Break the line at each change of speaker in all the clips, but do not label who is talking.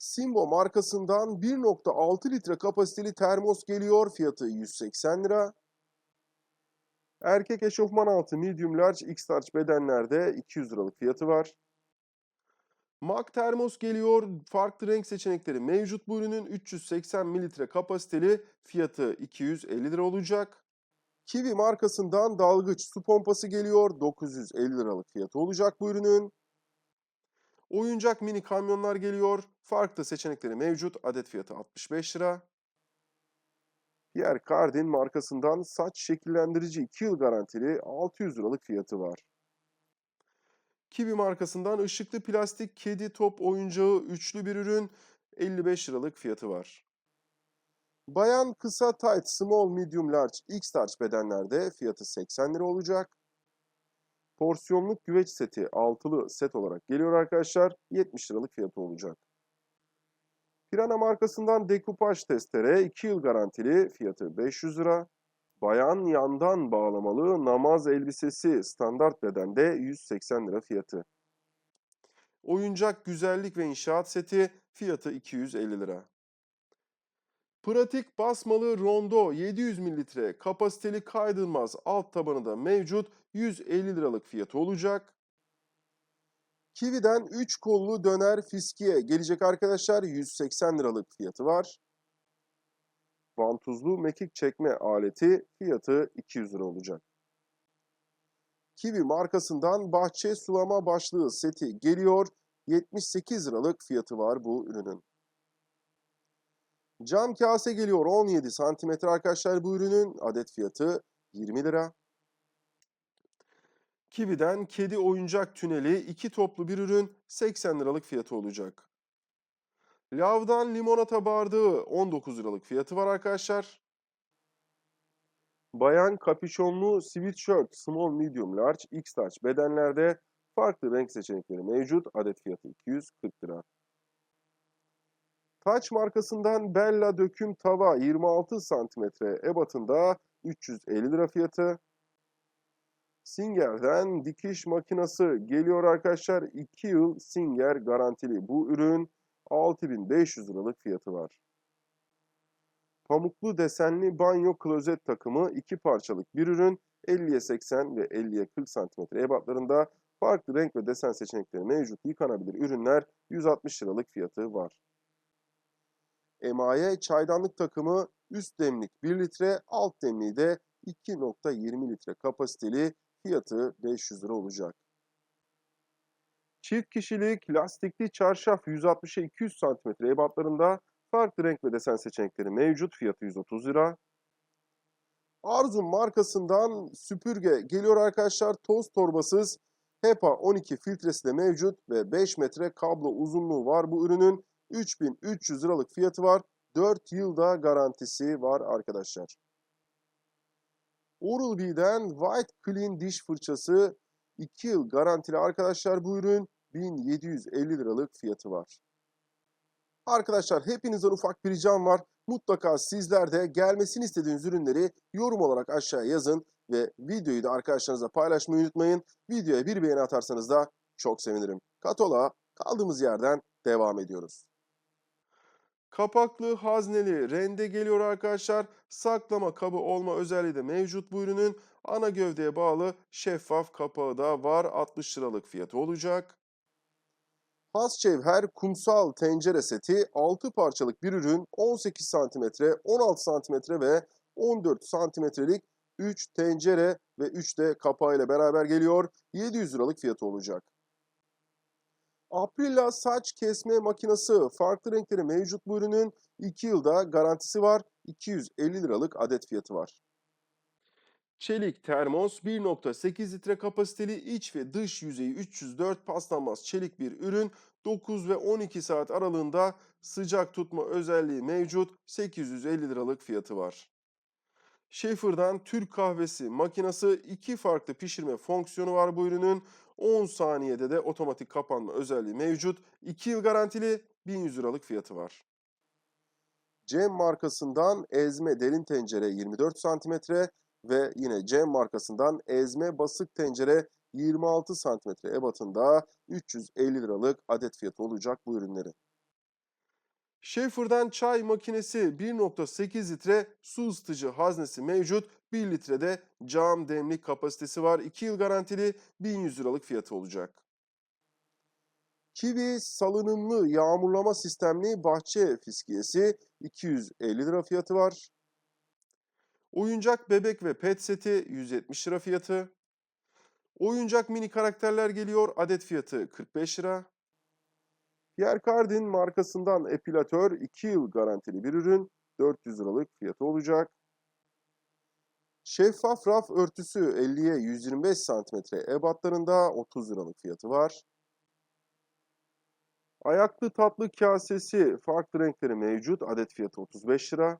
Simbo markasından 1.6 litre kapasiteli termos geliyor. Fiyatı 180 lira. Erkek eşofman altı medium large x large bedenlerde 200 liralık fiyatı var. Mac termos geliyor. Farklı renk seçenekleri mevcut bu ürünün 380 mililitre kapasiteli fiyatı 250 lira olacak. Kiwi markasından dalgıç su pompası geliyor. 950 liralık fiyatı olacak bu ürünün. Oyuncak mini kamyonlar geliyor. Farklı seçenekleri mevcut. Adet fiyatı 65 lira. Pierre Cardin markasından saç şekillendirici 2 yıl garantili 600 liralık fiyatı var. Kiwi markasından ışıklı plastik kedi top oyuncağı üçlü bir ürün 55 liralık fiyatı var. Bayan kısa tight small medium large x large bedenlerde fiyatı 80 lira olacak. Porsiyonluk güveç seti altılı set olarak geliyor arkadaşlar. 70 liralık fiyatı olacak. Pirana markasından dekupaj testere 2 yıl garantili fiyatı 500 lira. Bayan yandan bağlamalı namaz elbisesi standart bedende 180 lira fiyatı. Oyuncak güzellik ve inşaat seti fiyatı 250 lira. Pratik basmalı rondo 700 mililitre kapasiteli kaydırmaz alt tabanı da mevcut 150 liralık fiyatı olacak. Kiwi'den 3 kollu döner fiskiye gelecek arkadaşlar 180 liralık fiyatı var. Vantuzlu mekik çekme aleti fiyatı 200 lira olacak. Kiwi markasından bahçe sulama başlığı seti geliyor. 78 liralık fiyatı var bu ürünün. Cam kase geliyor 17 santimetre arkadaşlar bu ürünün adet fiyatı 20 lira. Kiwi'den kedi oyuncak tüneli iki toplu bir ürün 80 liralık fiyatı olacak. Lav'dan limonata bardağı 19 liralık fiyatı var arkadaşlar. Bayan kapüşonlu sweatshirt small medium large x large bedenlerde farklı renk seçenekleri mevcut. Adet fiyatı 240 lira. Taç markasından Bella döküm tava 26 cm ebatında 350 lira fiyatı. Singer'den dikiş makinası geliyor arkadaşlar. 2 yıl Singer garantili bu ürün 6500 liralık fiyatı var. Pamuklu desenli banyo klozet takımı 2 parçalık bir ürün 50'ye 80 ve 50'ye 40 cm ebatlarında farklı renk ve desen seçenekleri mevcut yıkanabilir ürünler 160 liralık fiyatı var. Emaye çaydanlık takımı üst demlik 1 litre, alt demliği de 2.20 litre kapasiteli fiyatı 500 lira olacak. Çift kişilik lastikli çarşaf 160'a 200 cm ebatlarında farklı renk ve desen seçenekleri mevcut. Fiyatı 130 lira. Arzum markasından süpürge geliyor arkadaşlar. Toz torbasız HEPA 12 filtresi de mevcut ve 5 metre kablo uzunluğu var bu ürünün. 3300 liralık fiyatı var. 4 yılda garantisi var arkadaşlar. Oral-B'den White Clean diş fırçası 2 yıl garantili arkadaşlar bu ürün 1750 liralık fiyatı var. Arkadaşlar hepinizden ufak bir ricam var. Mutlaka sizler de gelmesini istediğiniz ürünleri yorum olarak aşağıya yazın ve videoyu da arkadaşlarınızla paylaşmayı unutmayın. Videoya bir beğeni atarsanız da çok sevinirim. Katola kaldığımız yerden devam ediyoruz. Kapaklı hazneli rende geliyor arkadaşlar. Saklama kabı olma özelliği de mevcut bu ürünün. Ana gövdeye bağlı şeffaf kapağı da var. 60 liralık fiyatı olacak. Hasçevher kumsal tencere seti 6 parçalık bir ürün 18 cm, 16 cm ve 14 santimetrelik 3 tencere ve 3 de kapağı ile beraber geliyor. 700 liralık fiyatı olacak. Aprilla saç kesme makinesi farklı renkleri mevcut bu ürünün 2 yılda garantisi var. 250 liralık adet fiyatı var. Çelik termos 1.8 litre kapasiteli iç ve dış yüzeyi 304 paslanmaz çelik bir ürün 9 ve 12 saat aralığında sıcak tutma özelliği mevcut 850 liralık fiyatı var. Schaefer'dan Türk kahvesi makinesi iki farklı pişirme fonksiyonu var bu ürünün. 10 saniyede de otomatik kapanma özelliği mevcut. 2 yıl garantili 1100 liralık fiyatı var. Cem markasından ezme derin tencere 24 cm ve yine Cem markasından ezme basık tencere 26 cm ebatında 350 liralık adet fiyatı olacak bu ürünlerin. Schaefer'dan çay makinesi 1.8 litre su ısıtıcı haznesi mevcut. 1 litrede cam demlik kapasitesi var. 2 yıl garantili 1100 liralık fiyatı olacak. Kiwi salınımlı yağmurlama sistemli bahçe fiskiyesi 250 lira fiyatı var. Oyuncak bebek ve pet seti 170 lira fiyatı. Oyuncak mini karakterler geliyor. Adet fiyatı 45 lira. Pierre Cardin markasından epilatör 2 yıl garantili bir ürün. 400 liralık fiyatı olacak. Şeffaf raf örtüsü 50'ye 125 cm ebatlarında 30 liralık fiyatı var. Ayaklı tatlı kasesi farklı renkleri mevcut. Adet fiyatı 35 lira.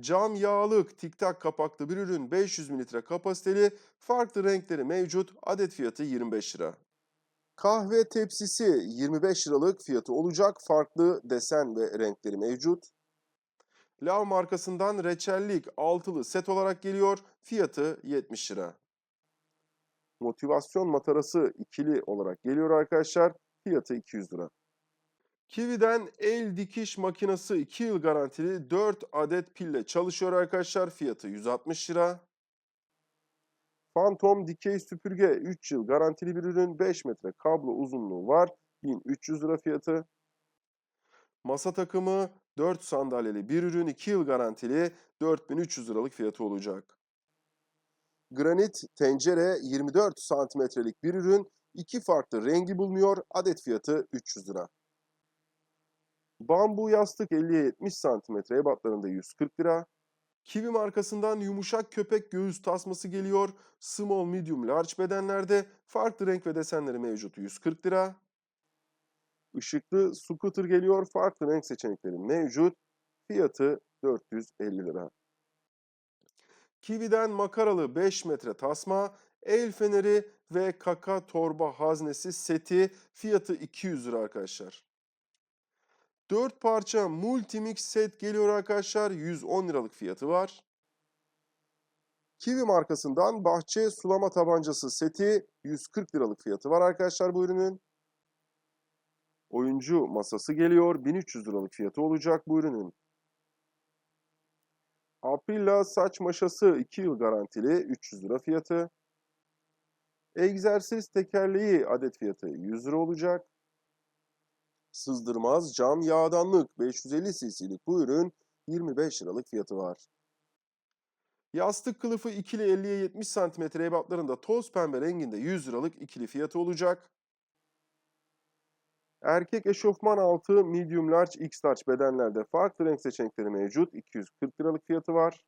Cam yağlık tiktak kapaklı bir ürün 500 mililitre kapasiteli farklı renkleri mevcut. Adet fiyatı 25 lira. Kahve tepsisi 25 liralık fiyatı olacak. Farklı desen ve renkleri mevcut. Lav markasından reçellik altılı set olarak geliyor. Fiyatı 70 lira. Motivasyon matarası ikili olarak geliyor arkadaşlar. Fiyatı 200 lira. Kiwi'den el dikiş makinesi 2 yıl garantili 4 adet pille çalışıyor arkadaşlar. Fiyatı 160 lira. Phantom dikey süpürge 3 yıl garantili bir ürün 5 metre kablo uzunluğu var. 1300 lira fiyatı. Masa takımı 4 sandalyeli bir ürün 2 yıl garantili 4300 liralık fiyatı olacak. Granit tencere 24 santimetrelik bir ürün. iki farklı rengi bulunuyor. Adet fiyatı 300 lira. Bambu yastık 50'ye 70 santimetre ebatlarında 140 lira. Kiwi markasından yumuşak köpek göğüs tasması geliyor. Small, medium, large bedenlerde farklı renk ve desenleri mevcut 140 lira. Işıklı scooter geliyor. Farklı renk seçenekleri mevcut. Fiyatı 450 lira. Kiwi'den makaralı 5 metre tasma, el feneri ve kaka torba haznesi seti fiyatı 200 lira arkadaşlar. 4 parça multimix set geliyor arkadaşlar. 110 liralık fiyatı var. Kiwi markasından bahçe sulama tabancası seti 140 liralık fiyatı var arkadaşlar bu ürünün. Oyuncu masası geliyor. 1300 liralık fiyatı olacak bu ürünün. Aprilla saç maşası 2 yıl garantili 300 lira fiyatı. Egzersiz tekerleği adet fiyatı 100 lira olacak. Sızdırmaz cam yağdanlık 550 cc'lik bu ürün 25 liralık fiyatı var. Yastık kılıfı ikili 50'ye 70 cm ebatlarında toz pembe renginde 100 liralık ikili fiyatı olacak. Erkek eşofman altı medium large x large bedenlerde farklı renk seçenekleri mevcut. 240 liralık fiyatı var.